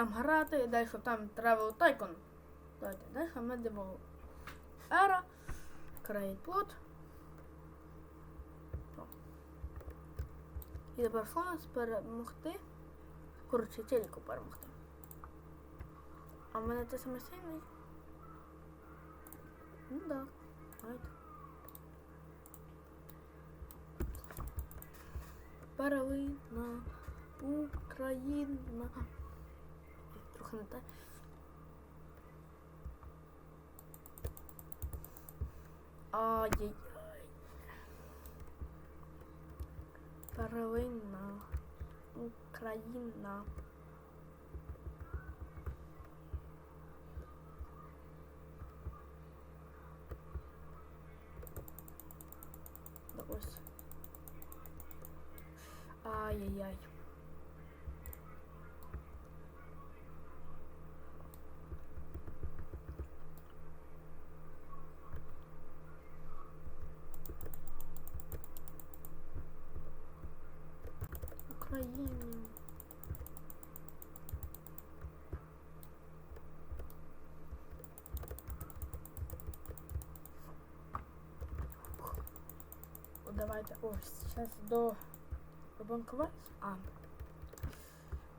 нам грати, далі там Travel Tycoon. Давайте, далі Medieval Era. Create Plot. І тепер що нас перемогти? Коротше, телеку перемогти. А в мене те саме сильний? Ну да. Давайте. Перлина, Україна. Трохи. Ай-яй-яй. Перлина, Україна. Ай-яй-яй. Україні. О, Давайте. О, сейчас до банковать. А.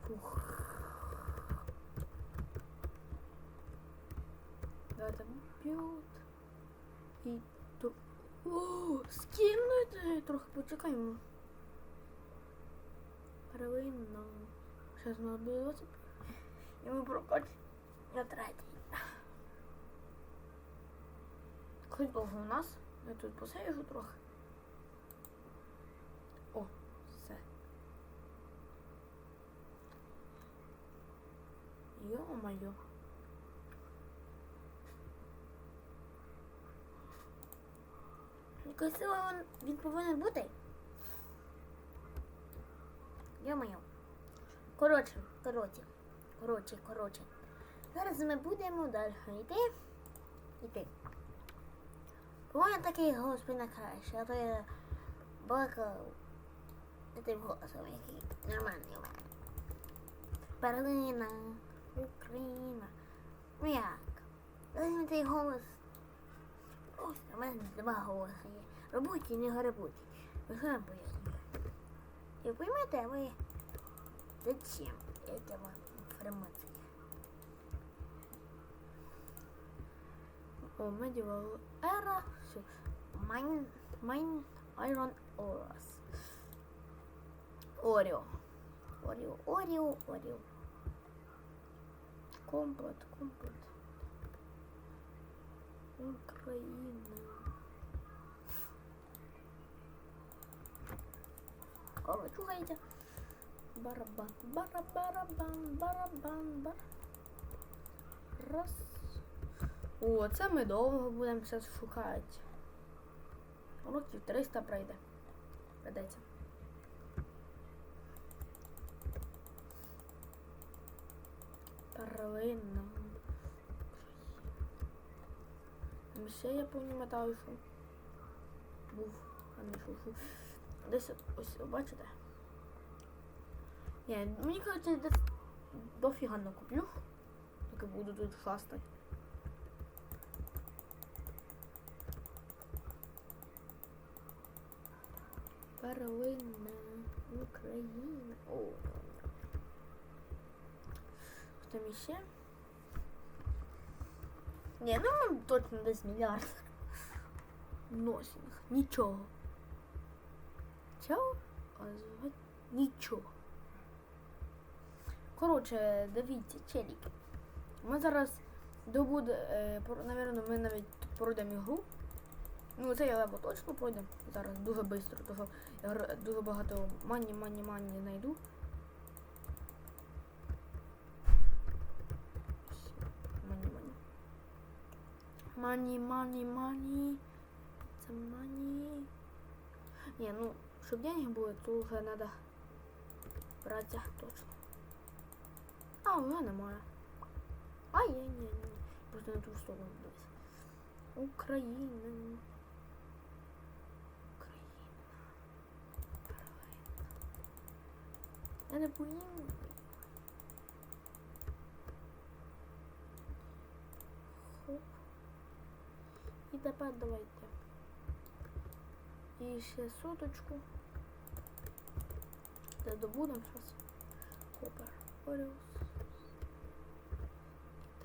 Фух. Давайте б'ют. І то. О, скинути. Трохи почекаємо. Первинно. Сейчас у нас буде 20. І ми прокачимо на третій. Хоч довго у нас. Я тут посейжу трохи. О, все. Йо-моє. Він, він повинен бути. Йо-моє. Коротше, коротше, коротше, коротше. Зараз ми будемо далі йти. Йти. По-моєму, такий голос на краще, а то я балакав тим голосом, який нормальний у мене. Перлина, Україна. Ну як? Дай цей голос. Ось у мене два голоси є. Робочий, не грабучий. Ви що вам пояснюю? І поймете ви, зачем эта вам інформація? О, Medieval Era. Все. Майн, майн, Iron Auras. Оріо. Оріо, Оріо, Оріо. Комплет, комплет. Україна. Кого чухаєте? Барабан, барабарабан, барабан, бар. Раз. О, це ми довго будемо зараз шукати. Років 300 пройде. Придеться. Перлина. Ще я пам'ятаю, що був, а не що. Десь ось бачите? Мені кажеться, десь дофіга накуплю. Поки буду тут шастати. Перлина, Україна. О, Хто там іще? Ні, ну точно десь мільярд. Носінг. Нічого. Чого? Нічого. Коротше, дивіться, челіки. Ми зараз добуде, е, навірно, ми навіть пройдемо ігру. Ну, це я лебо точно пройдемо. Зараз дуже швидко, тому я дуже багато мані, мані, мані знайду. Мані, мані. Мані. Це мані. Ні, ну, щоб деньги були, то вже треба братися точно. А, ну вона немає. А, є, ні, ні. Просто на ту сторону дивись. Украина. Украина. Я не поїм. Хоп. І тепер давайте. І ще соточку. Де добудемо зараз. Хопер. Оріус.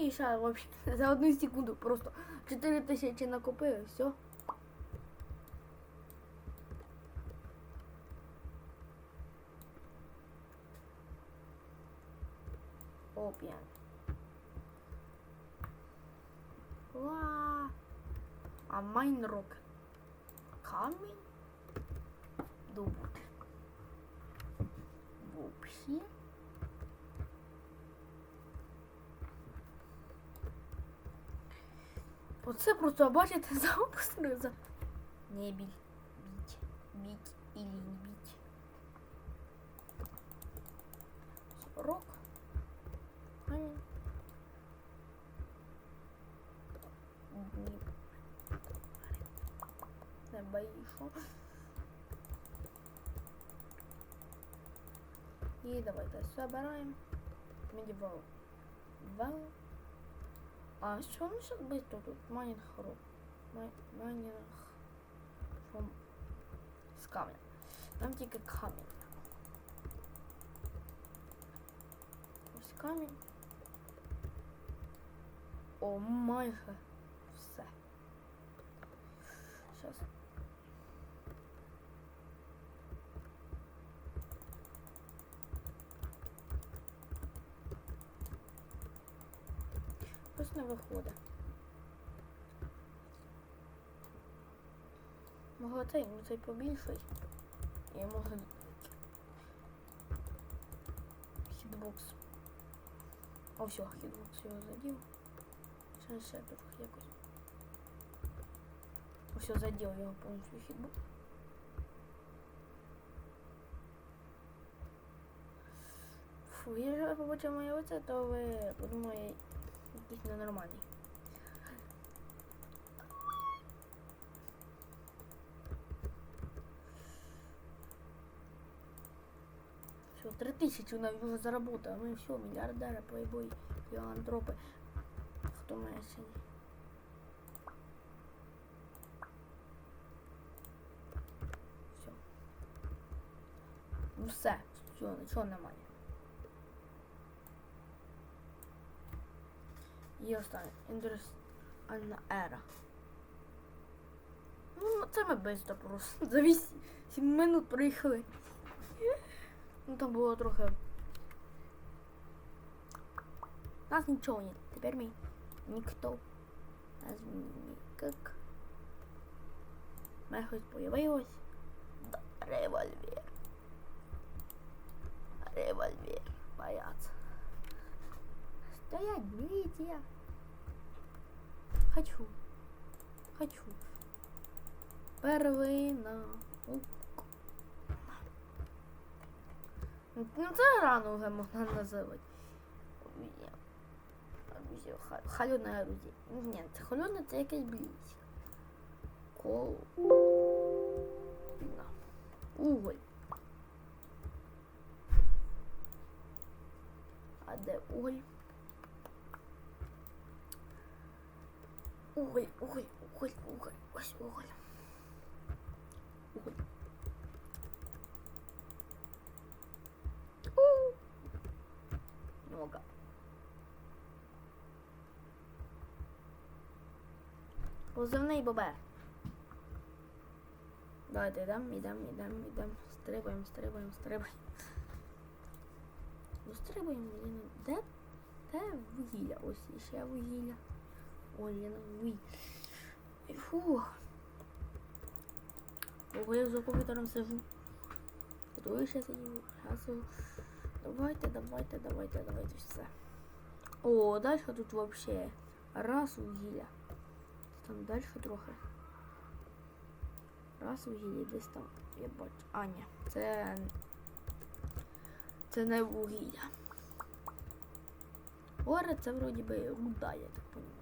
И сейчас вообще за одну секунду просто 4000 и все. Опять. Ла. А майнрок. Камень. Дубут. Оце просто бачите запустили за. Не біль. Біть. Біть і не біть. Сорок. Камінь. Ні. Не боїшо. І давайте собираємо. Медівал. Вал. А що может быть тут? Майнинг Майнинг. From... З камня. Нам тільки камінь. Ось камінь. О, майже все. Сейчас. Ось не виходить. Могла цей, ну цей побільший. І може хітбокс. О, все, хітбокс його задів. Ще ще трохи якось. Все, задів його повністю хітбокс. Фу, якщо ви побачите моє лице, то ви подумаєте, якийсь ненормальний. Все, три тысячи у нас уже заработало. Мы все, миллиардеры, плейбой, филантропы. Хто має сьогодні? Все. Ну все, все, нічого немає. І останнє. Індустріальна ера. Ну, це ми швидко просто. За 8 минут приїхали. Ну там було трохи. Нас нічого нет. Тепер ми ніхто. Нас никак. Мене щось появилось. Револьвер. Револьвер. Бояться. Стоять, милиция. Хочу. Хочу. Первина. Ну це рано вже можна називати. Оружие. Оружие. ха- Холодне оружие. Ні, це холодне це якесь близько. Кол. Уголь. А де уголь? Уголь, уголь, уголь, уголь. Ось уголь. Уголь. У. Много. Позивний бобер. Давайте йдемо, йдемо, йдемо, йдемо. Стрибаємо, стрибаємо, стрибаємо. Ну, стрибаємо. Де? Де вугілля? Ось ще вугілля. Я на вугілля. Фух. Ого, я за комп'ютером сижу. Ще сидів. Зараз його- Давайте, давайте, давайте, давайте все. О, далі тут вообще раз вугілля. Там далі трохи. Раз вугілля десь там. Я бачу. А, ні, це. Це не вугілля. Горе це вроді би руда, я так розумію.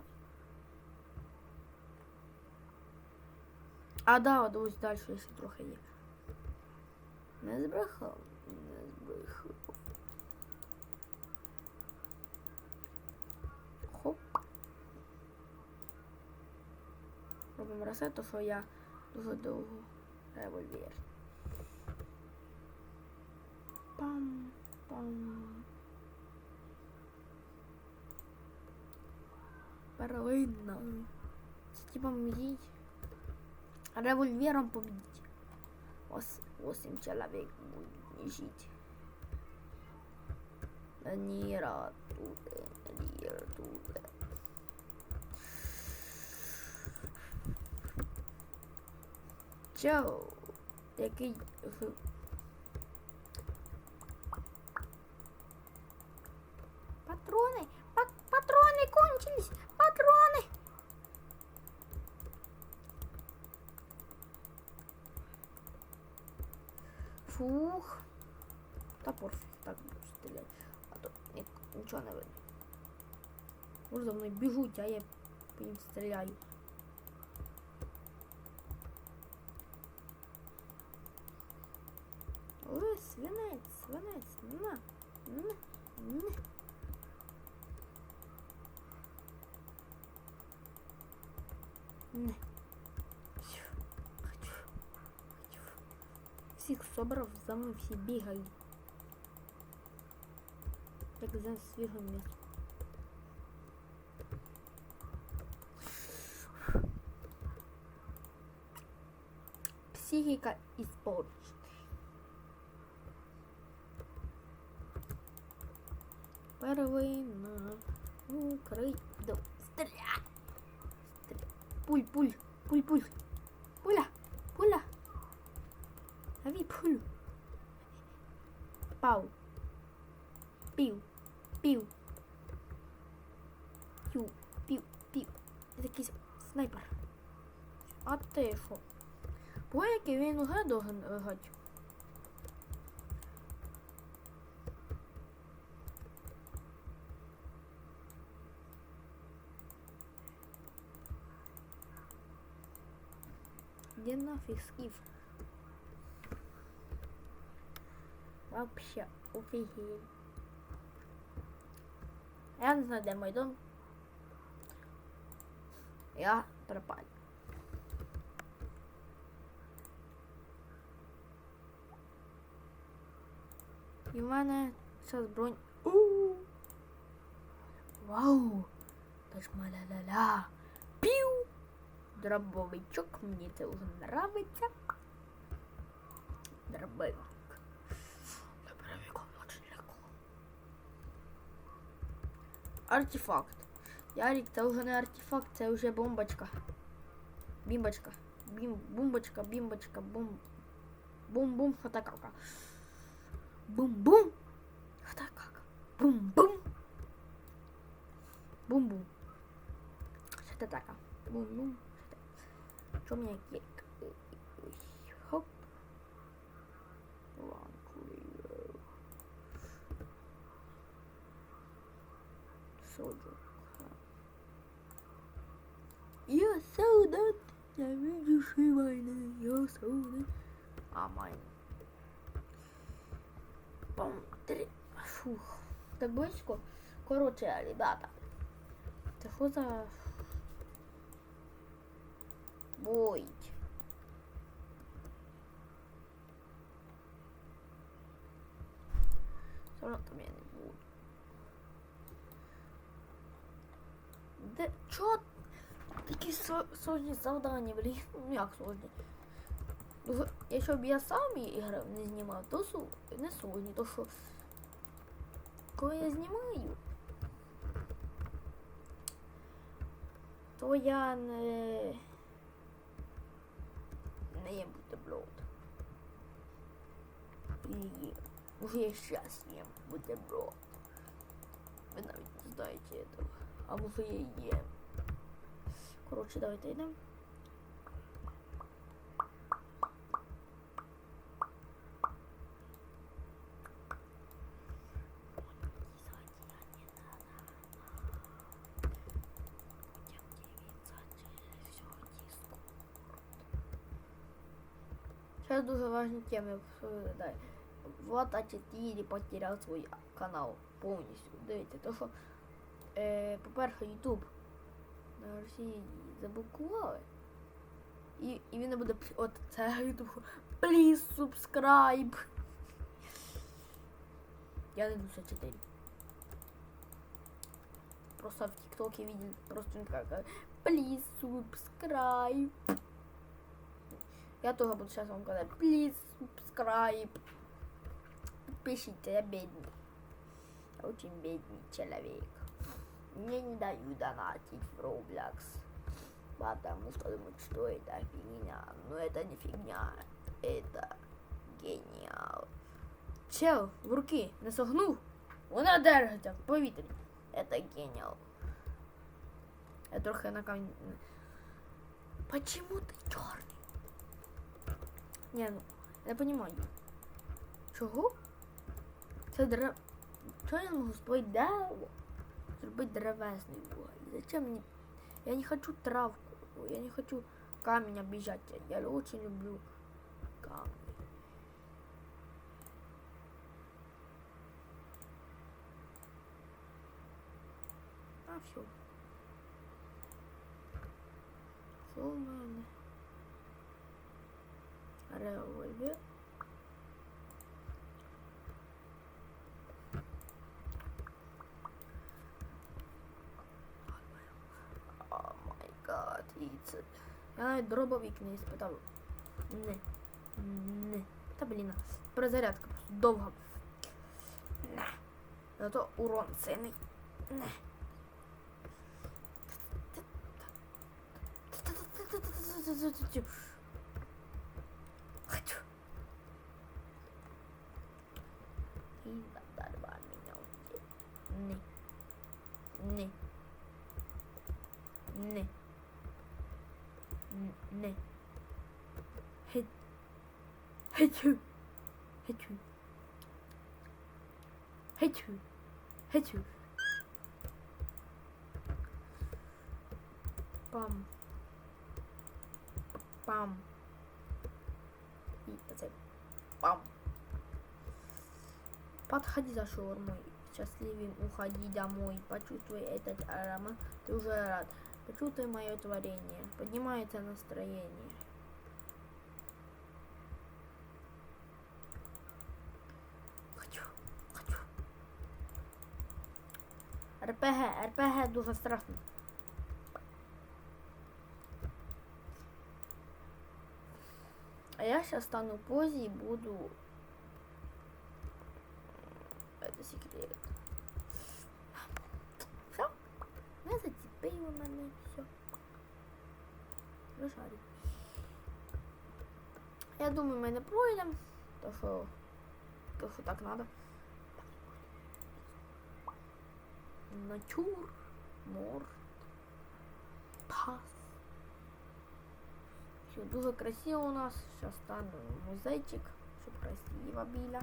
А, да, от ось далі ще трохи є. Не збрехав. Не збрехав. Хоп. Робимо ресет, то що я дуже довго револьвер. Пам, пам. Перлина. Це типа мій револьвером победить. Ос, восемь человек будет жить. Они растут, они растут. Чо? Який Фух. Топор так буду стріляти. А то ні, нічого не видно. Може за мною біжуть, а я по їм стріляю. Ой, свинець, свинець, на, на, на. Не. Хочу, хочу, хочу. Всіх собрав, за мною всі бігають. Як за свіжим м'ясом. Психіка іспорчена. Первина. Укрий. До. Стріляй. Стріляй. Пуль, пуль, пуль, пуль. Лови пулю. Пау. Пів. Пів. Пів. Пів. Пів. Якийсь снайпер. А ти що? Бо який він должен гать. Где нафиг скиф? Вообще офигеть. Я не знаю, де мой дом. Я пропал. І в мене зараз бронь. У! Вау! Тож ля-ля-ля. Пів! Дробовичок, мені це вже нравиться. Дробовик. Артефакт. Ярик, це вже не артефакт, це вже бомбочка. Бімбочка. Бім, бомбочка, бімбочка, бум. Бум-бум, хатакака. Бум-бум. Хатакака. Бум-бум. Бум-бум. Що це таке? Бум-бум. Що в мене є? Хоп. One, clear. Soldier. Я солдат. Я видишь войны. Я солдат. А май. Пам, три. Фух. Так близько. Коротше, ребята. Це що за... Боїть. Все одно там я не буду. Де? Чо? Такі со- сложні завдання, блін. Ну як сложні? Якщо б я сам ігри не знімав, то су... не сложні, то що коли я знімаю, то я не не їм бутерброд. І уже щас їм бутерброд. Ви навіть не знаєте этого. А може я їм. Коротше, давайте йдемо. Дуже важні теми. е. Влад А4 потеряв свій канал повністю. Дивіться, то що, е, по-перше, Ютуб на Росії заблокували. І, і він не буде от це Ютуб. Please subscribe. Я не душа 4. Просто в ТикТоке видел просто как э, please subscribe. Я тоже буду сейчас вам говорить please subscribe. Подпишитесь, я бедный. Я очень бедный человек. Мне не дают донатить в Roblox. Потому что думают, что это фигня. Но это не фигня. Это гениал. Чел, в руки не согнув. Вона держиться в повітрі. Это гениал. Я трохи на камень. Почему ты черный? Не, ну, я понимаю. Чого? Це дерев... Чого я можу строить дерево? Зробити древесний вуголь. Зачем мне? Я не хочу травку. Я не хочу камень обижать. Я очень люблю камень. А все. Що в мене? О май гад, і це. Я дробовик не іспитав. Не. Не. Та блін. Перезарядка просто довга. Не. Зато урон цінний. Не. Хочу. И задорвал меня уже. Не. Не. Не. Н- Не. Хе- Хочу. Хочу. Хочу. Хочу. Пам. Пам. И это пам. Подходи за шаурмой. Счастливым уходи домой. Почувствуй этот аромат. Ты уже рад. Почувствуй мое творение. Поднимается настроение. Хочу. Хочу. РПГ. РПГ дуже страшно. А я сейчас стану в позе и буду... Это секрет. Все? Не зацепило мене, все. Вишарю. Я думаю, ми не пройдемо, то що, то що так надо. Натюр, мор, пас. Все дуже красиво у нас. Сейчас стану музейчик, щоб красиво біля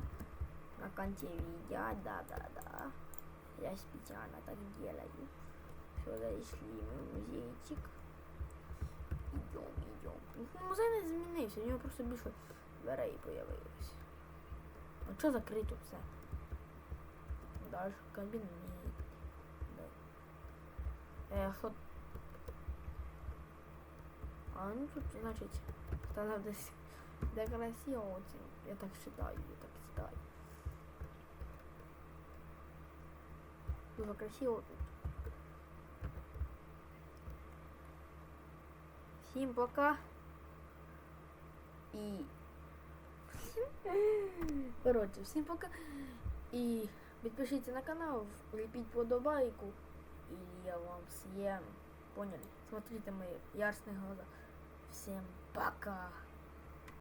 На конце видео, да-да-да. Я специально так делаю. Все, зайшли ми в музейчик. Идем, идем. Ну, музей не змінився, у нього просто більше дверей появилось. А що закрито все? Далі кабінет. Да. Е, що а ну тут, значить, сказав десь де красиво оце. Я так считаю, я так считаю. Дуже красиво тут. Всім пока. І... Коротше, всім пока. І підпишіться на канал, влепіть подобайку. І я вам всем поняли. Смотрите мои яростные глаза. Всем пока.